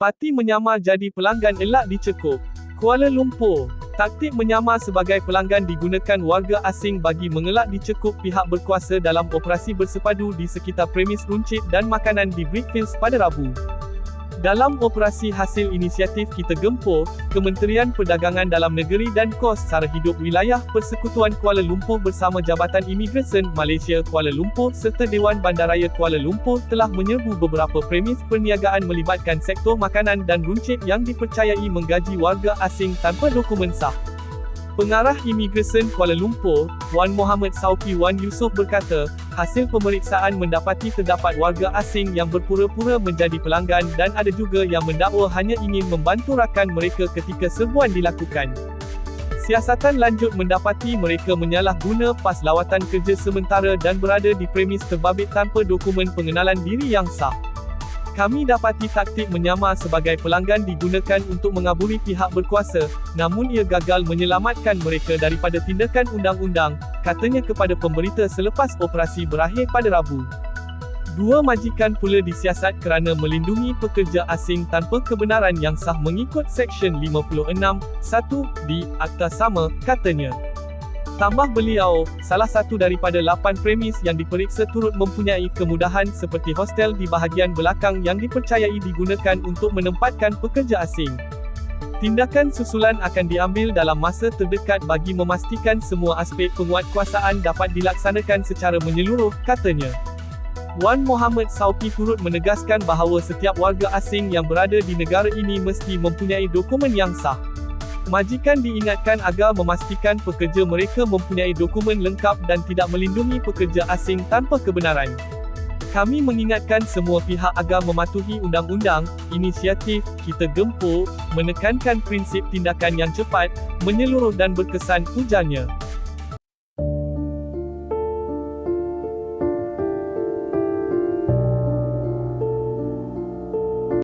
Parti menyamar jadi pelanggan elak dicekup. Kuala Lumpur. Taktik menyamar sebagai pelanggan digunakan warga asing bagi mengelak dicekup pihak berkuasa dalam operasi bersepadu di sekitar premis runcit dan makanan di Brickfields pada Rabu. Dalam operasi hasil inisiatif Kita Gempur, Kementerian Perdagangan Dalam Negeri dan Kos Sara Hidup Wilayah Persekutuan Kuala Lumpur bersama Jabatan Imigresen Malaysia Kuala Lumpur serta Dewan Bandaraya Kuala Lumpur telah menyerbu beberapa premis perniagaan melibatkan sektor makanan dan runcit yang dipercayai menggaji warga asing tanpa dokumen sah. Pengarah Imigresen Kuala Lumpur, Wan Muhammad Sauki Wan Yusof berkata, hasil pemeriksaan mendapati terdapat warga asing yang berpura-pura menjadi pelanggan dan ada juga yang mendakwa hanya ingin membantu rakan mereka ketika serbuan dilakukan. Siasatan lanjut mendapati mereka menyalahguna pas lawatan kerja sementara dan berada di premis terbabit tanpa dokumen pengenalan diri yang sah. Kami dapati taktik menyamar sebagai pelanggan digunakan untuk mengabuli pihak berkuasa, namun ia gagal menyelamatkan mereka daripada tindakan undang-undang, katanya kepada pemberita selepas operasi berakhir pada Rabu. Dua majikan pula disiasat kerana melindungi pekerja asing tanpa kebenaran yang sah mengikut Seksyen 56, 1, di Akta Sama, katanya. Tambah beliau, salah satu daripada lapan premis yang diperiksa turut mempunyai kemudahan seperti hostel di bahagian belakang yang dipercayai digunakan untuk menempatkan pekerja asing. Tindakan susulan akan diambil dalam masa terdekat bagi memastikan semua aspek penguatkuasaan dapat dilaksanakan secara menyeluruh, katanya. Wan Muhammad Sauki turut menegaskan bahawa setiap warga asing yang berada di negara ini mesti mempunyai dokumen yang sah. Majikan diingatkan agar memastikan pekerja mereka mempunyai dokumen lengkap dan tidak melindungi pekerja asing tanpa kebenaran. Kami mengingatkan semua pihak agar mematuhi undang-undang, inisiatif, kita gempur, menekankan prinsip tindakan yang cepat, menyeluruh dan berkesan, ujarnya.